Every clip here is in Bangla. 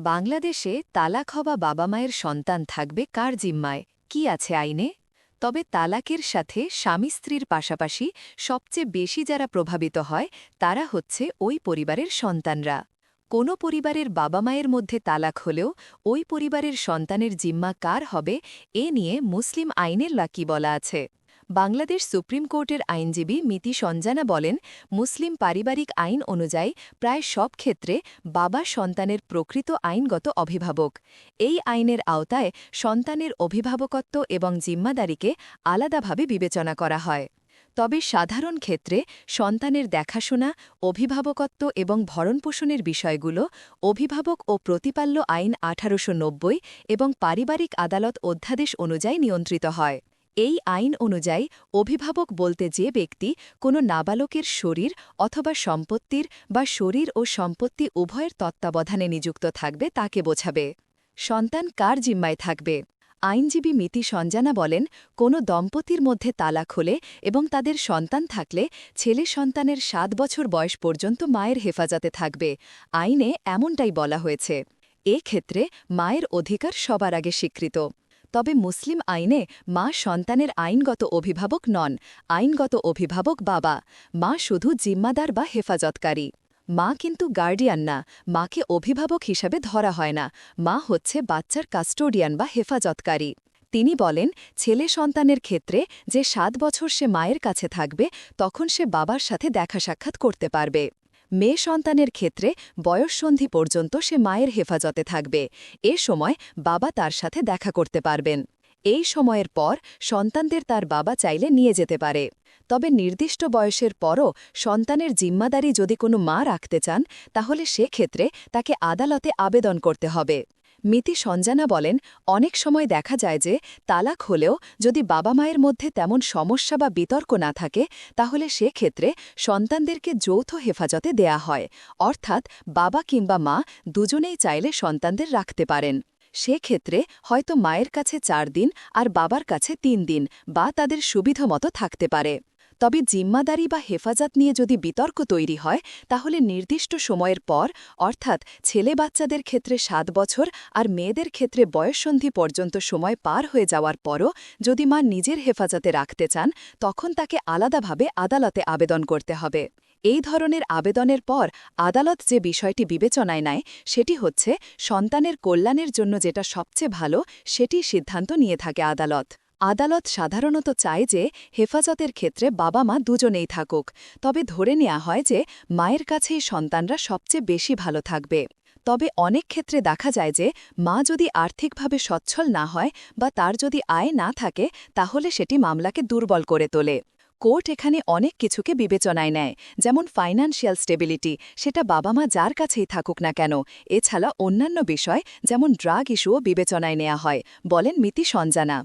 বাংলাদেশে তালাক হওয়া বাবা মায়ের সন্তান থাকবে কার জিম্মায়? কি আছে আইনে? তবে তালাকের সাথে স্বামী স্ত্রীর পাশাপাশি সবচেয়ে বেশি যারা প্রভাবিত হয়, তারা হচ্ছে ওই পরিবারের সন্তানরা। কোনো পরিবারের বাবা মায়ের মধ্যে তালাক হলেও ওই পরিবারের সন্তানের জিম্মা কার হবে, এ নিয়ে মুসলিম আইনের লাকি বলা আছে। বাংলাদেশ সুপ্রিম কোর্টের আইনজীবী মিতি সঞ্জানা বলেন, মুসলিম পারিবারিক আইন অনুযায়ী প্রায় সব ক্ষেত্রে বাবা সন্তানের প্রকৃত আইনগত অভিভাবক। এই আইনের আওতায় সন্তানের অভিভাবকত্ব এবং জিম্মাদারিকে আলাদাভাবে বিবেচনা করা হয়। তবে সাধারণ ক্ষেত্রে সন্তানের দেখাশোনা, অভিভাবকত্ব এবং ভরণপোষণের বিষয়গুলো অভিভাবক ও প্রতিপাল্য আইন আঠারোশো নব্বই এবং পারিবারিক আদালত অধ্যাদেশ অনুযায়ী নিয়ন্ত্রিত হয়। এই আইন অনুযায়ী অভিভাবক বলতে যে ব্যক্তি কোনো নাবালকের শরীর অথবা সম্পত্তির বা শরীর ও সম্পত্তি উভয়ের তত্ত্বাবধানে নিযুক্ত থাকবে, তাকে বোঝাবে। সন্তান কার জিম্মায় থাকবে? আইনজীবী মিতি সঞ্জানা বলেন, কোনো দম্পতির মধ্যে তালাক হলে এবং তাদের সন্তান থাকলে ছেলে সন্তানের সাত বছর বয়স পর্যন্ত মায়ের হেফাজতে থাকবে। আইনে এমনটাই বলা হয়েছে। এ ক্ষেত্রে মায়ের অধিকার সবার আগে স্বীকৃত। তবে মুসলিম আইনে মা সন্তানের আইনগত অভিভাবক নন, আইনগত অভিভাবক বাবা। মা শুধু জিম্মাদার বা হেফাজতকারী। মা কিন্তু গার্ডিয়ান না, মাকে অভিভাবক হিসাবে ধরা হয় না। মা হচ্ছে বাচ্চার কাস্টোডিয়ান বা হেফাজতকারী। তিনি বলেন, ছেলে সন্তানের ক্ষেত্রে যে সাত বছর সে মায়ের কাছে থাকবে, তখন সে বাবার সাথে দেখা সাক্ষাৎ করতে পারবে। মেয়ে সন্তানের ক্ষেত্রে বয়ঃসন্ধি পর্যন্ত সে মায়ের হেফাজতে থাকবে। এ সময় বাবা তার সাথে দেখা করতে পারবেন। এই সময়ের পর সন্তানদের তার বাবা চাইলে নিয়ে যেতে পারে। তবে নির্দিষ্ট বয়সের পরও সন্তানের জিম্মাদারি যদি কোনো মা রাখতে চান, তাহলে সেক্ষেত্রে তাকে আদালতে আবেদন করতে হবে। মিতি সঞ্জানা বলেন, অনেক সময় দেখা যায় যে তালাক হলেও যদি বাবা মায়ের মধ্যে তেমন সমস্যা বা বিতর্ক না থাকে, তাহলে সেক্ষেত্রে সন্তানদেরকে যৌথ হেফাজতে দেয়া হয়। অর্থাৎ বাবা কিংবা মা দুজনেই চাইলে সন্তানদের রাখতে পারেন। সেক্ষেত্রে হয়তো মায়ের কাছে চার দিন আর বাবার কাছে তিন দিন বা তাদের সুবিধামতো থাকতে পারে। তবে জিম্মাদারি বা হেফাজত নিয়ে যদি বিতর্ক তৈরি হয়, তাহলে নির্দিষ্ট সময়ের পর, অর্থাৎ ছেলে বাচ্চাদের ক্ষেত্রে সাত বছর আর মেয়েদের ক্ষেত্রে বয়ঃসন্ধি পর্যন্ত সময় পার হয়ে যাওয়ার পরও যদি মা নিজের হেফাজতে রাখতে চান, তখন তাকে আলাদাভাবে আদালতে আবেদন করতে হবে। এই ধরনের আবেদনের পর আদালত যে বিষয়টি বিবেচনায় নেয়, সেটি হচ্ছে সন্তানের কল্যাণের জন্য যেটা সবচেয়ে ভালো, সেটি সিদ্ধান্ত নিয়ে থাকে আদালত। আদালত সাধারণত চায় যে হেফাজতের ক্ষেত্রে বাবা মা দুজনেই থাকুক, তবে ধরে নেওয়া হয় যে মায়ের কাছেই সন্তানরা সবচেয়ে বেশি ভালো থাকবে। তবে অনেক ক্ষেত্রে দেখা যায় যে মা যদি আর্থিকভাবে সচ্ছল না হয় বা তার যদি আয় না থাকে, তাহলে সেটি মামলাকে দুর্বল করে তোলে। কোর্ট এখানে অনেক কিছুকে বিবেচনায় নেয়, যেমন ফাইন্যান্সিয়াল স্টেবিলিটি, সেটা বাবা মা যার কাছেই থাকুক না কেন। এছাড়া অন্যান্য বিষয়, যেমন ড্রাগ ইস্যুও বিবেচনায় নেওয়া হয়, বলেন মিতি সঞ্জানা।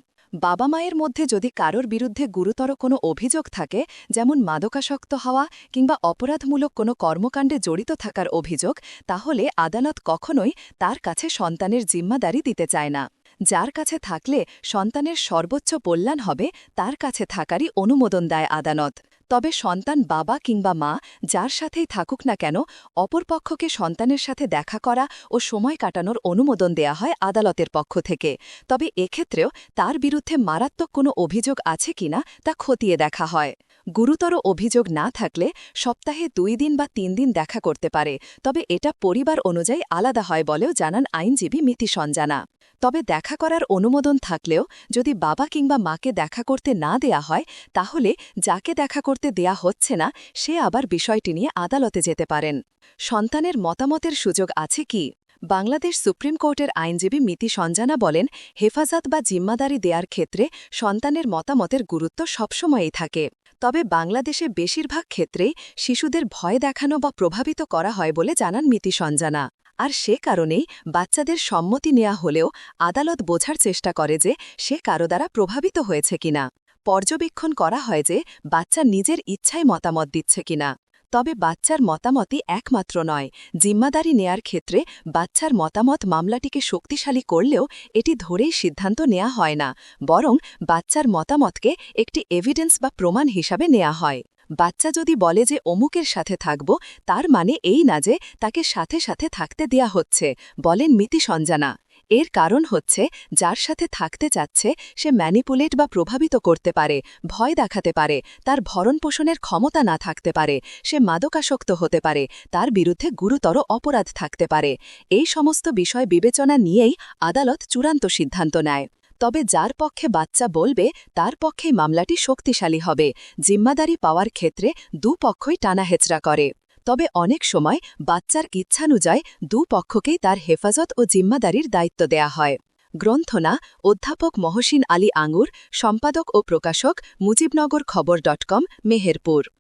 বাবা মায়ের মধ্যে যদি কারোর বিরুদ্ধে গুরুতর কোনো অভিযোগ থাকে, যেমন মাদকাসক্ত হওয়া কিংবা অপরাধমূলক কোনো কর্মকাণ্ডে জড়িত থাকার অভিযোগ, তাহলে আদালত কখনোই তার কাছে সন্তানের জিম্মাদারি দিতে চায় না। যার কাছে থাকলে সন্তানের সর্বোচ্চ কল্যাণ হবে, তার কাছে থাকারই অনুমোদন দেয় আদালত। তবে সন্তান বাবা কিংবা মা যার সাথেই থাকুক না কেন অপরপক্ষকে সন্তানের সাথে দেখা করা ও সময় কাটানোর অনুমোদন দেয়া হয় আদালতের পক্ষ থেকে। তবে এক্ষেত্রেও তার বিরুদ্ধে মারাত্মক কোনো অভিযোগ আছে কিনা তা খতিয়ে দেখা হয়। গুরুতর অভিযোগ না থাকলে সপ্তাহে দুই দিন বা তিন দিন দেখা করতে পারে, তবে এটা পরিবার অনুযায়ী আলাদা হয় বলেও জানান আইনজীবী মিতি সঞ্জানা তবে দেখা করার অনুমোদন থাকলেও যদি বাবা কিংবা মাকে দেখা করতে না দেয়া হয়, তাহলে যাকে দেখা করতে দেয়া হচ্ছে না, সে আবার বিষয়টি নিয়ে আদালতে যেতে পারেন। সন্তানের মতামতের সুযোগ আছে কি? বাংলাদেশ সুপ্রিম কোর্টের আইনজীবী মিতি সঞ্জানা বলেন, হেফাজত বা জিম্মাদারি দেওয়ার ক্ষেত্রে সন্তানের মতামতের গুরুত্ব সবসময়ই থাকে। তবে বাংলাদেশে বেশিরভাগ ক্ষেত্রেই শিশুদের ভয় দেখানো বা প্রভাবিত করা হয় বলে জানান মিতি সঞ্জানা। আর সে কারণেই বাচ্চাদের সম্মতি নেওয়া হলেও আদালত বোঝার চেষ্টা করে যে সে কারও দ্বারা প্রভাবিত হয়েছে কিনা। পর্যবেক্ষণ করা হয় যে বাচ্চা নিজের ইচ্ছায় মতামত দিচ্ছে কিনা। তবে বাচ্চার মতামতই একমাত্র নয়, জিম্মাদারি নেয়ার ক্ষেত্রে বাচ্চার মতামত মামলাটিকে শক্তিশালী করলেও এটি ধরেই সিদ্ধান্ত নেওয়া হয় না, বরং বাচ্চার মতামতকে একটি এভিডেন্স বা প্রমাণ হিসাবে নেওয়া হয়। বাচ্চা যদি বলে যে অমুকের সাথে থাকব, তার মানে এই না যে তাকে সাথে সাথে থাকতে দেয়া হচ্ছে, বলেন মিতি সঞ্জানা। এর কারণ হচ্ছে, যার সাথে থাকতে চাচ্ছে, সে ম্যানিপুলেট বা প্রভাবিত করতে পারে, ভয় দেখাতে পারে, তার ভরণ পোষণের ক্ষমতা না থাকতে পারে, সে মাদকাসক্ত হতে পারে, তার বিরুদ্ধে গুরুতর অপরাধ থাকতে পারে। এই সমস্ত বিষয় বিবেচনা নিয়েই আদালত চূড়ান্ত সিদ্ধান্ত নেয়। তবে যার পক্ষে বাচ্চা বলবে, তার পক্ষেই মামলাটি শক্তিশালী হবে। জিম্মাদারি পাওয়ার ক্ষেত্রে দুপক্ষই টানাহেচড়া করে। তবে অনেক সময় বাচ্চার ইচ্ছানুযায়ী দুপক্ষকেই তার হেফাজত ও জিম্মাদারির দায়িত্ব দেয়া হয়। গ্রন্থনা, অধ্যাপক মহসিন আলী আঙুর সম্পাদক ও প্রকাশক মুজিবনগর খবর ডট কম, মেহেরপুর।